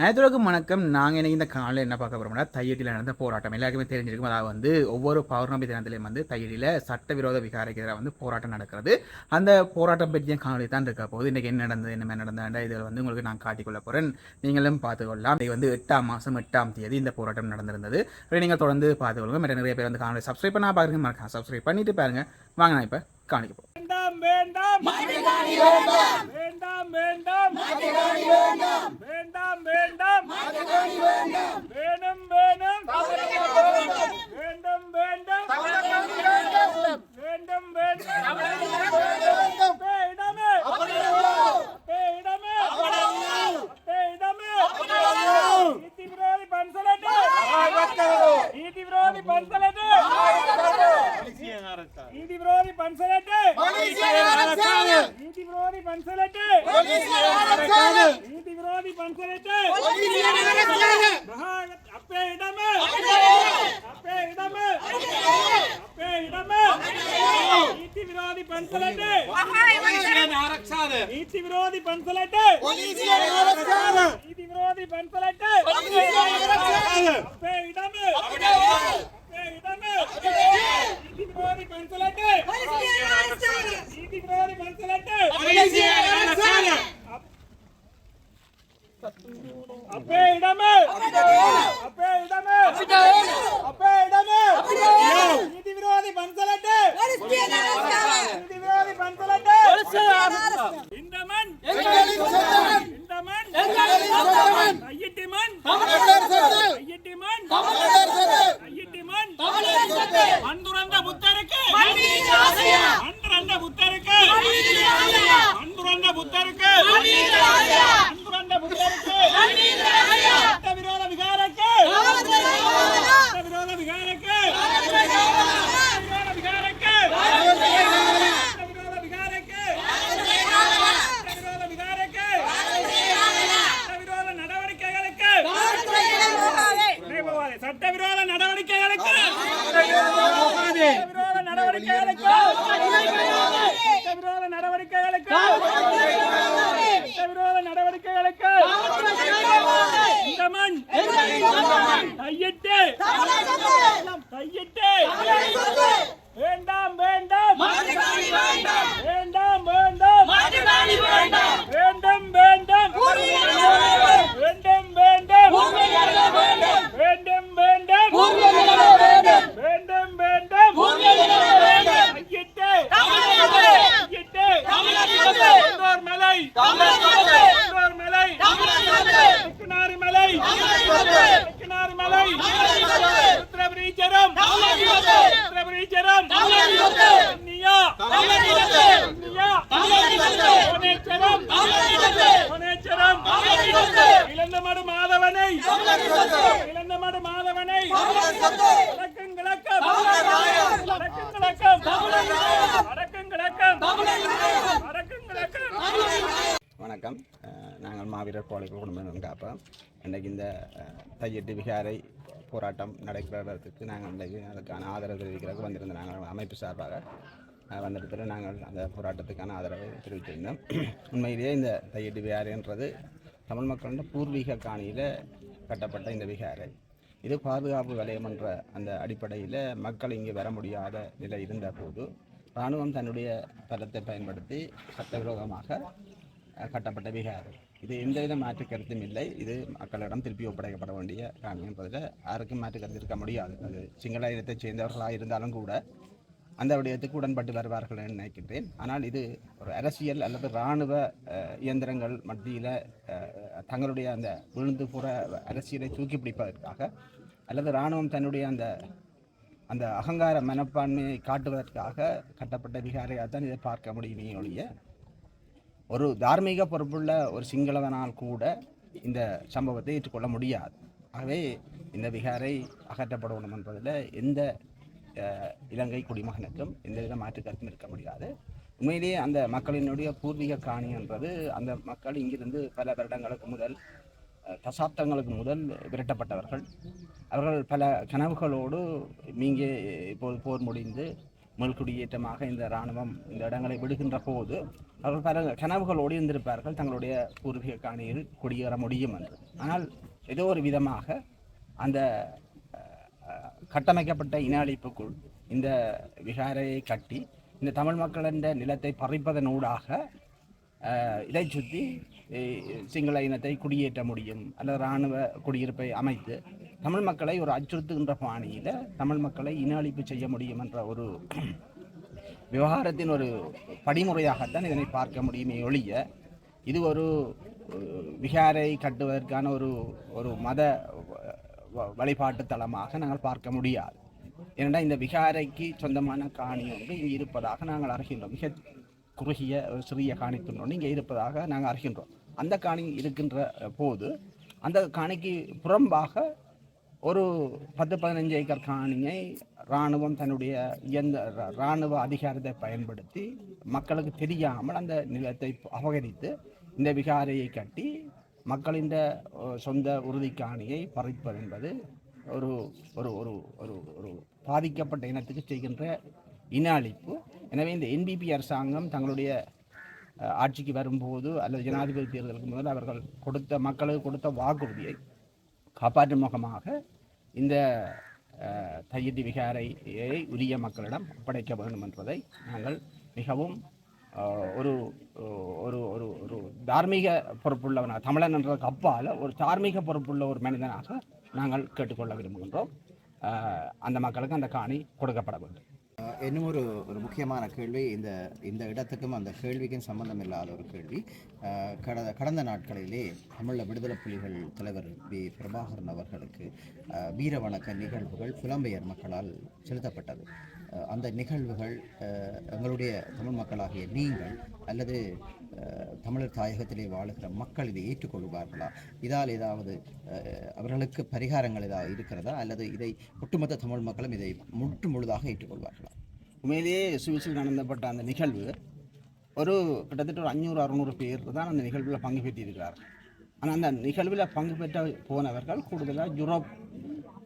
அனைத்துலகம் வணக்கம். நாங்கள் இன்றைக்கி இந்த காலையில் என்ன பார்க்க போகிறோம்னா தையடியில் நடந்த போராட்டம். எல்லாருக்குமே தெரிஞ்சிருக்கும். அதாவது வந்து ஒவ்வொரு பௌர்ணமி தினத்திலையும் வந்து தையடியில் சட்டவிரோத விகாரைக்கு எதிராக வந்து போராட்டம் நடக்கிறது. அந்த போராட்டம் பற்றிய காணொலி தான் இருக்க போது இன்றைக்கி என்ன நடந்தது என்ன நடந்தது இதில் வந்து உங்களுக்கு நான் காட்டிக்கொள்ள போகிறேன் நீங்களும் பார்த்துக்கொள்ளலாம். இது வந்து எட்டாம் மாதம் எட்டாம் தேதி இந்த போராட்டம் நடந்திருந்தது. நீங்கள் தொடர்ந்து பார்த்துக்கொள்ளுங்க. மற்ற நிறைய பேர் வந்து காணொலி சப்ஸ்கிரைப் பண்ணால் பாருங்க. மறக்காம சப்ஸ்கிரைப் பண்ணிட்டு பாருங்க. வாங்க நான் இப்போ காணிக்க போகிறோம் வேண்டாம். வேண்டாம் வேண்டாம். வேண்டாம் வேண்டாம். வேண்டாம் வேண்டாம் வேணும் வேணும் வேண்டும் வேண்டும் வேண்டும் வேண்டும் அப்பே இடமே அப்பே இடமே அப்பே இடமே நீதி விரோதி பன்சலட்டு நீதி விரோதி பன்சலட்டு நீதி விரோதி பன்சலட்டு நீதி விரோதி பன்சலட்டு நீதி விரோதி பன்சலட்டு மகா- அப்பே இடமே அப்பே இடமே அப்பே இடமே நீதி விரோதி பன்சலட்டு நீதி விரோதி பன்சலட்டு நீதி விரோதி பன்சலட்டு அப்பே இடமே அப்பே இடமே நீதி விரோதி பன்சலட்டு நீதி விரோதி பன்சலட்டு அப்பே இடமே அப்பே இடமே அப்பே இடமே நீதி விரோதி பன்சலட்டு நீதி விரோதி பன்சலட்டு இந்த மண் இந்த மண் ஐயட்டி மண் ஐயட்டி மண் ஐயட்டி மண் மண் துறந்த புத்தருக்கு மண் துறந்த புத்தருக்கு மண் துறந்த புத்தருக்கு மண் துறந்த புத்தருக்கு சட்டவிரோத விகாரக்கு சட்டவிரோத விகாரக்கு சட்டவிரோத விகாரக்கு சட்டவிரோத விகாரக்கு சட்டவிரோத விகாரக்கு சட்டவிரோத நடவடிக்கைகளுக்கு விரைவாக சட்டவிரோத நடவடிக்கைகளுக்கு சட்டவிரோத நடவடிக்கைகளுக்கு சட்டவிரோத நடவடிக்கைகளுக்கு சட்டவிரோத நடவடிக்கைகளுக்கு இந்த மண் கையிட்டு. கையிட்டு. வேண்டாம் வேண்டாம். வேண்டாம் வேண்டாம். வேண்டும் வேண்டும். வேண்டும் வேண்டும். வேண்டும் வேண்டும். வேண்டும் வேண்டும். ஐயிட்டு ஐயிட்டு மலை. குன்றோர் மலை. தெக்குநாறு மலை. நீச்சரம் நீயா இழந்த மடு மாதவனை. இழந்த மடு மாதவனை. வழக்கம் கிழக்கம். வழக்கம் கிழக்கம். வழக்கம் கிழக்கம். வழக்கம் கிழக்கம். வணக்கம். நாங்கள் மாவீரர் கோழை குடும்பம் காப்போம். இன்றைக்கு இந்த தையெட்டு விகாரை போராட்டம் நடக்கிறதுக்கு நாங்கள் இன்றைக்கு அதுக்கான ஆதரவு தெரிவிக்கிறதுக்கு வந்திருந்த நாங்கள் அமைப்பு சார்பாக அஹ், நாங்கள் அந்த போராட்டத்துக்கான ஆதரவை தெரிவித்திருந்தோம். உண்மையிலேயே இந்த தையட்டு விகாரின்றது தமிழ் மக்களோட பூர்வீக காணியில் கட்டப்பட்ட இந்த விகாரை இது பாதுகாப்பு வலயம் என்ற அந்த அடிப்படையில் மக்கள் இங்கே வர முடியாத நிலை இருந்த போது இராணுவம் தன்னுடைய பலத்தை பயன்படுத்தி சட்டவிரோதமாக கட்டப்பட்ட விகாரை இது எந்தவித மாற்று கருத்தும் இல்லை. இது மக்களிடம் திருப்பி ஒப்படைக்கப்பட வேண்டிய காணி என்பதில் யாருக்கும் மாற்று கருத்து இருக்க முடியாது. அது சிங்கள இனத்தைச் சேர்ந்தவர்களாக இருந்தாலும் கூட அந்த விடயத்துக்கு உடன்பட்டு வருவார்கள் என்று நினைக்கின்றேன். ஆனால் இது ஒரு அரசியல் அல்லது இராணுவ இயந்திரங்கள் மத்தியில் தங்களுடைய அந்த விழுந்து புற அரசியலை தூக்கி பிடிப்பதற்காக அல்லது இராணுவம் தன்னுடைய அந்த அந்த அகங்கார மனப்பான்மையை காட்டுவதற்காக கட்டப்பட்ட விகாரையாக தான் இதை பார்க்க முடியுமே ஒழிய ஒரு தார்மீக பொறுப்புள்ள ஒரு சிங்களவனால் கூட இந்த சம்பவத்தை ஏற்றுக்கொள்ள முடியாது. ஆகவே இந்த விகாரை அகற்றப்படணும் என்பதில் எந்த இலங்கை குடிமகனுக்கும் எந்தவித மாற்று கருத்தும் இருக்க முடியாது. உண்மையிலேயே அந்த மக்களினுடைய பூர்வீக காணி என்பது அந்த மக்கள் இங்கிருந்து பல வருடங்களுக்கு முதல் தசாப்தங்களுக்கு முதல் விரட்டப்பட்டவர்கள். அவர்கள் பல கனவுகளோடு இங்கே இப்போது போர் முடிந்து மேல்குடியேற்றமாக இந்த இராணுவம் இந்த இடங்களை விடுகின்ற போது அவர்கள் பல கனவுகளோடு இருந்திருப்பார்கள் தங்களுடைய பூர்வீக காணியில் குடியேற முடியும் என்று. ஆனால் ஏதோ ஒரு விதமாக அந்த கட்டமைக்கப்பட்ட இன அழிப்புக்குள் இந்த விகாரையை கட்டி இந்த தமிழ் மக்களின் நிலத்தை பறிப்பதனூடாக இதை சுற்றி சிங்கள இனத்தை குடியேற்ற முடியும். அல்லது இராணுவ குடியிருப்பை அமைத்து தமிழ் மக்களை ஒரு அச்சுறுத்துகின்ற பாணியில் தமிழ் மக்களை இன அழிப்பு செய்ய முடியும் என்ற ஒரு விவகாரத்தின் ஒரு படிமுறையாகத்தான் இதனை பார்க்க முடியுமே ஒழிய இது ஒரு விகாரை கட்டுவதற்கான ஒரு ஒரு மத வ- வழிபாட்டு தலமாக நாங்கள் பார்க்க முடியாது. ஏனென்றால் இந்த விகாரைக்கு சொந்தமான காணி ஒன்று இங்கு இருப்பதாக நாங்கள் அறிகின்றோம். மிக குறுகிய ஒரு சிறிய காணி இங்கே இருப்பதாக நாங்கள் அறிகின்றோம். அந்த காணி இருக்கின்ற போது அந்த காணிக்கு புறம்பாக ஒரு பத்து பதினஞ்சு ஏக்கர் காணியை இராணுவம் தன்னுடைய இயந்த இராணுவ அதிகாரத்தை பயன்படுத்தி மக்களுக்கு தெரியாமல் அந்த நிலத்தை அபகரித்து இந்த விகாரையை கட்டி மக்களின் சொந்த உறுதி காணியை பறிப்பது என்பது ஒரு ஒரு ஒரு ஒரு ஒரு பாதிக்கப்பட்ட இனத்துக்கு செய்கின்ற இன அழிப்பு எனவே இந்த என்பிபி அரசாங்கம் தங்களுடைய ஆட்சிக்கு வரும்போது அல்லது ஜனாதிபதி தேர்தலுக்கு முதல் அவர்கள் கொடுத்த மக்களுக்கு கொடுத்த வாக்குறுதியை காப்பாற்றும் முகமாக இந்த அஹ், விகாரையை உரிய மக்களிடம் ஒப்படைக்க வேண்டும் என்பதை நாங்கள் மிகவும் ஒரு ஒரு ஒரு ஒரு தார்மீக பொறுப்புள்ளவனாக தமிழன் என்றதுக்கு அப்பால் ஒரு தார்மீக பொறுப்புள்ள ஒரு மனிதனாக நாங்கள் கேட்டுக்கொள்ள விரும்புகின்றோம். அந்த மக்களுக்கு அந்த காணி கொடுக்கப்பட வேண்டும். இன்னும் ஒரு ஒரு முக்கியமான கேள்வி. இந்த இந்த இடத்துக்கும் அந்த கேள்விக்கும் சம்பந்தம் இல்லாத ஒரு கேள்வி. கட கடந்த கடந்த நாட்களிலே தமிழ விடுதலை புலிகள் தலைவர் பி. பிரபாகரன் அவர்களுக்கு வீர வணக்க நிகழ்வுகள் புலம்பெயர் மக்களால் செலுத்தப்பட்டது. அந்த நிகழ்வுகள் எங்களுடைய தமிழ் மக்களாகிய நீங்கள் அல்லது தமிழர் தாயகத்திலே வாழுகிற மக்கள் இதை ஏற்றுக்கொள்வார்களா? இதால் ஏதாவது அவர்களுக்கு பரிகாரங்கள் ஏதாவது இருக்கிறதா? அல்லது இதை ஒட்டுமொத்த தமிழ் மக்களும் இதை முற்று முழுதாக ஏற்றுக்கொள்வார்களா? உண்மையிலேயே சுவிசில் நடந்தப்பட்ட அந்த நிகழ்வு ஒரு கிட்டத்தட்ட ஒரு அஞ்சூறு அறுநூறு பேர் தான் அந்த நிகழ்வில் பங்கு பெற்றிருக்கிறார்கள் ஆனால் அந்த நிகழ்வில் பங்கு பெற்ற போனவர்கள் கூடுதலாக யூரோப்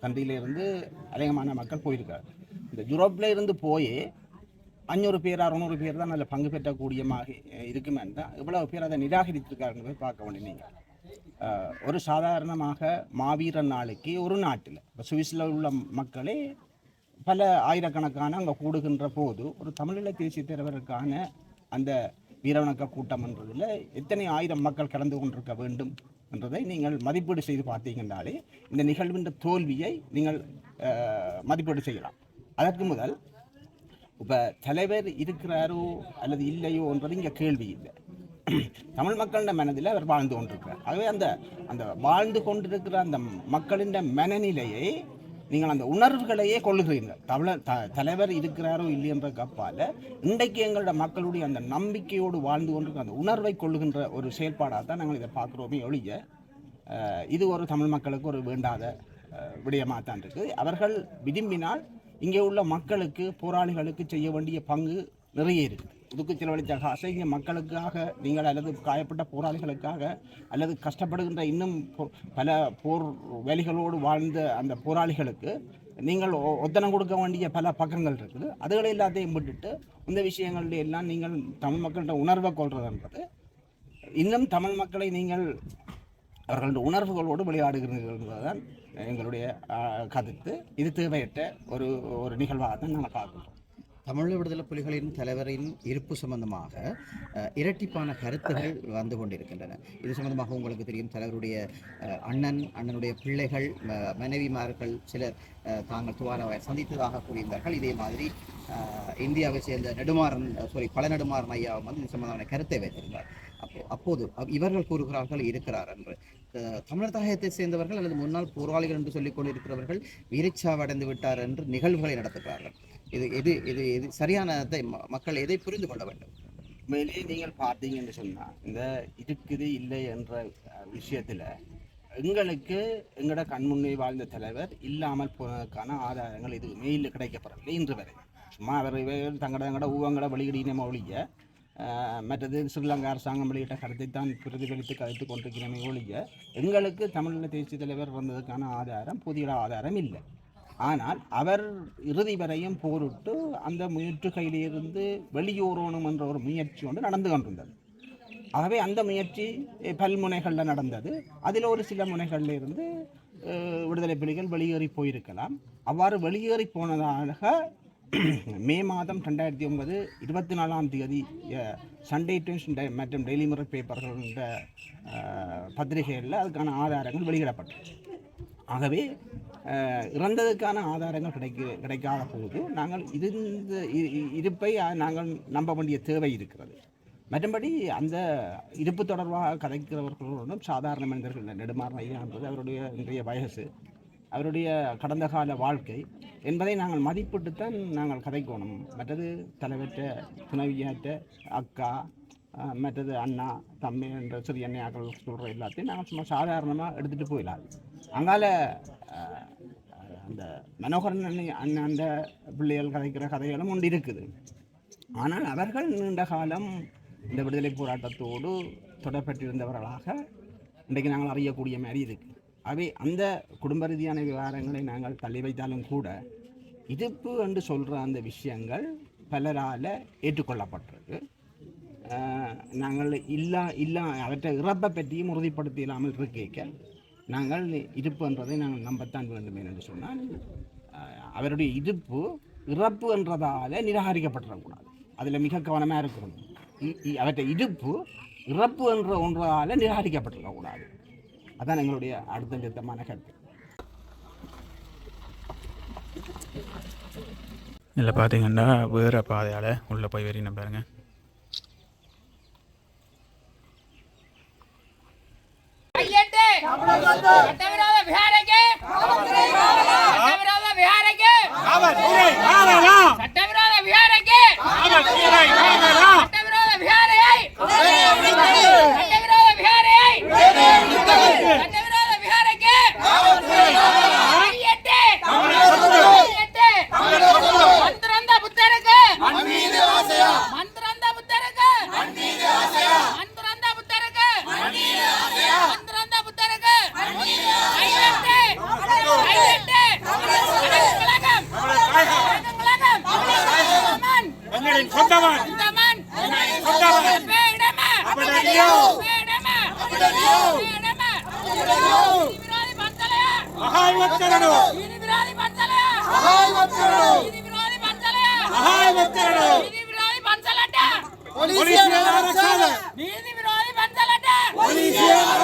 கண்ட்ரியிலிருந்து அதிகமான மக்கள் போயிருக்கார். இந்த யூரோப்பில் இருந்து போய் அஞ்சூறு பேர் அறுநூறு பேர் தான் அதில் பங்கு பெற்றக்கூடியமாக இருக்குமே தான் இவ்வளவு பேர் அதை நிராகரித்திருக்காருன்னு பார்க்க வேண்டிய நீங்கள். ஒரு சாதாரணமாக மாவீரன் நாளைக்கு ஒரு நாட்டில் இப்போ சுவிஸில் உள்ள மக்களே பல ஆயிரக்கணக்கான அங்கே கூடுகின்ற போது ஒரு தமிழீழ தேசிய தலைவருக்கான அந்த வீரவணக்க கூட்டம் என்றதில் எத்தனை ஆயிரம் மக்கள் கலந்து கொண்டிருக்க வேண்டும் என்றதை நீங்கள் மதிப்பீடு செய்து பார்த்தீங்கன்னாலே இந்த நிகழ்வின் தோல்வியை நீங்கள் மதிப்பீடு செய்யலாம். அதற்கு முதல் இப்போ தலைவர் இருக்கிறாரோ அல்லது இல்லையோ என்றது இங்கே கேள்வி இல்லை. தமிழ் மக்களின் மனதில் அவர் வாழ்ந்து கொண்டிருக்கிறார். ஆகவே அந்த அந்த வாழ்ந்து கொண்டிருக்கிற அந்த மக்களின் மனநிலையை நீங்கள் அந்த உணர்வுகளையே கொள்ளுகிறீர்கள். தமிழர் த தலைவர் இருக்கிறாரோ இல்லையன்ற கப்பால் இன்றைக்கு எங்களோட மக்களுடைய அந்த நம்பிக்கையோடு வாழ்ந்து கொண்டிருக்கிற அந்த உணர்வை கொள்ளுகின்ற ஒரு செயல்பாடாக தான் நாங்கள் இதை பார்க்குறோமே ஒழிய இது ஒரு தமிழ் மக்களுக்கு ஒரு வேண்டாத விடயமாக தான் இருக்குது அவர்கள் விரும்பினால் இங்கே உள்ள மக்களுக்கு போராளிகளுக்கு செய்ய வேண்டிய பங்கு நிறைய இருக்குது இதுக்கு செலவழித்த காசை இங்கே மக்களுக்காக நீங்கள் அல்லது காயப்பட்ட போராளிகளுக்காக அல்லது கஷ்டப்படுகின்ற இன்னும் பல போர் வேலைகளோடு வாழ்ந்த அந்த போராளிகளுக்கு நீங்கள் ஒ- ஒத்தனம் கொடுக்க வேண்டிய பல பக்கங்கள் இருக்குது. அதுகளை எல்லாத்தையும் விட்டுட்டு இந்த விஷயங்கள்ல எல்லாம் நீங்கள் தமிழ் மக்கள்கிட்ட உணர்வை கொள்றதுன்றது. இன்னும் தமிழ் மக்களை நீங்கள் அவர்களுடைய உணர்வுகளோடு விளையாடுகிறீர்கள் என்பதுதான் எங்களுடைய கருத்து. இது தேவையற்ற ஒரு ஒரு நிகழ்வாக தான் நாங்கள் பார்க்குறோம் தமிழ் விடுதலை புலிகளின் தலைவரின் இருப்பு சம்பந்தமாக இரட்டிப்பான கருத்துகள் வந்து கொண்டிருக்கின்றன. இது சம்பந்தமாக உங்களுக்கு தெரியும் தலைவருடைய அண்ணன் அண்ணனுடைய பிள்ளைகள் மனைவிமார்கள் சிலர் தாங்கள் துவாரவை சந்தித்ததாக கூறியிருந்தார்கள். இதே மாதிரி இந்தியாவை சேர்ந்த நெடுமாறன் சாரி பல நெடுமாறன் ஐயாவும் வந்து இது சம்பந்தமான கருத்தை வைத்திருந்தார். அப்போ அப்போது இவர்கள் கூறுகிறார்கள் இருக்கிறார் என்று. அஹ், தமிழர் தாயத்தை சேர்ந்தவர்கள் அல்லது முன்னாள் போராளிகள் என்று சொல்லிக் கொண்டிருக்கிறவர்கள் வீரச்சாவடைந்து விட்டார் என்று நிகழ்வுகளை நடத்துகிறார்கள். இது எது இது எது சரியானதை ம- மக்கள் எதை புரிந்து கொள்ள வேண்டும்? உண்மையிலேயே நீங்கள் பார்த்தீங்கன்னு சொன்னால் இந்த இருக்குது இல்லை என்ற விஷயத்தில் எங்களுக்கு எங்களோட கண்முன்னே வாழ்ந்த தலைவர் இல்லாமல் போனதுக்கான ஆதாரங்கள் எதுவுமே இல்லை கிடைக்கப்படவில்லை இன்று வரை. சும்மா அவர் இவர் தங்கட தங்கட ஊவங்களை வெளியிடினமே ஒழிய மற்றது ஸ்ரீலங்கா அரசாங்கம் வெளியிட்ட கருத்தை தான் பிரதிபலித்து கருத்து கொண்டிருக்கிறமே ஒழிய எங்களுக்கு தமிழில் தேசிய தலைவர் வந்ததுக்கான ஆதாரம் புதிய ஆதாரம் இல்லை. ஆனால் அவர் இறுதி வரையும் போரிட்டு அந்த முயற்றுகையிலிருந்து வெளியூறணும் என்ற ஒரு முயற்சி ஒன்று நடந்து கொண்டிருந்தது. ஆகவே அந்த முயற்சி பல்முனைகளில் நடந்தது. அதில் ஒரு சில முனைகளில் இருந்து விடுதலை புலிகள் வெளியேறி போயிருக்கலாம். அவ்வாறு வெளியேறி போனதாக மே மாதம் ரெண்டாயிரத்தி ஒன்பது இருபத்தி நாலாம் தேதி சண்டே டைம்ஸ் மற்றும் டெய்லி மிரர் பேப்பர்கள் என்ற பத்திரிகைகளில் அதுக்கான ஆதாரங்கள் வெளியிடப்பட்டது ஆகவே இறந்ததுக்கான ஆதாரங்கள் கிடைக்க கிடைக்காத போது நாங்கள் இருந்த இருப்பை நாங்கள் நம்ப வேண்டிய தேவை இருக்கிறது மற்றபடி அந்த இருப்பு தொடர்பாக கதைக்கிறவர்களுடன் சாதாரண மனிதர்கள் இல்லை. நெடுமாறன் என்பது அவருடைய இன்றைய வயசு அவருடைய கடந்த கால வாழ்க்கை என்பதை நாங்கள் மதிப்பிட்டுத்தான் நாங்கள் கதைக்கோணும் மற்றது தலைவற்ற துணைவியாற்ற அக்கா மற்றது அண்ணா தம்பி என்ற சிறிய அண்ணையாக்கள் சொல்கிற எல்லாத்தையும் நாங்கள் சும்மா சாதாரணமாக எடுத்துகிட்டு போயிடலாம் அங்கால அந்த மனோகரன் அண்ணி அண்ணன் அந்த பிள்ளைகள் கதைக்கிற கதைகளும் ஒன்று இருக்குது. ஆனால் அவர்கள் நீண்ட காலம் இந்த விடுதலை போராட்டத்தோடு தொடர்பட்டிருந்தவர்களாக இன்றைக்கு நாங்கள் அறியக்கூடிய மாதிரி இருக்கு. அவை அந்த குடும்ப ரீதியான விவகாரங்களை நாங்கள் தள்ளி வைத்தாலும் கூட இதுப்பு என்று சொல்கிற அந்த விஷயங்கள் பலரால் ஏற்றுக்கொள்ளப்பட்டிருக்கு. நாங்கள் இல்லா இல்லா அவற்றை இறப்பை பற்றியும் உறுதிப்படுத்த இல்லாமல் இருக்க நாங்கள் இருப்புன்றதை நாங்கள் நம்பத்தான் வேண்டும் என்று சொன்னால் அவருடைய இருப்பு இறப்பு என்றதால் நிராகரிக்கப்பட்டுறக்கூடாது அதில் மிக கவனமாக இருக்கணும். இ- இ- அவற்றை இருப்பு இறப்பு என்ற ஒன்றால் நிராகரிக்கப்பட்டுறக்கூடாது அதான் எங்களுடைய அடுத்த நிறுத்தமான கருத்து. இதில் பார்த்தீங்கன்னா வேறு பாதையால் உள்ளே போய் வரணும் பாருங்கள் கையெட்டு சட்டவிரோத விஹாரைக்கு சட்டவிரோத விஹாரைக்கு சட்டவிரோத விஹாரைக்கு Louisiana.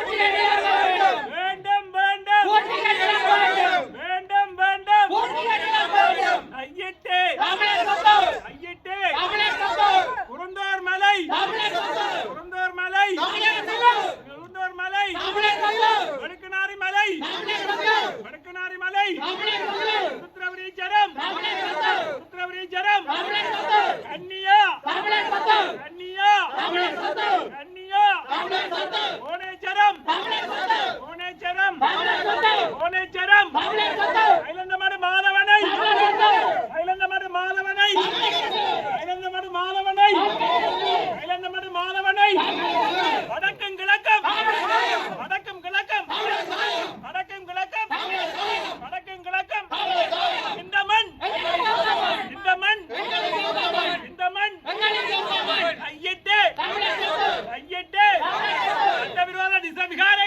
போற்றுகிறது ಬಿಹಾರ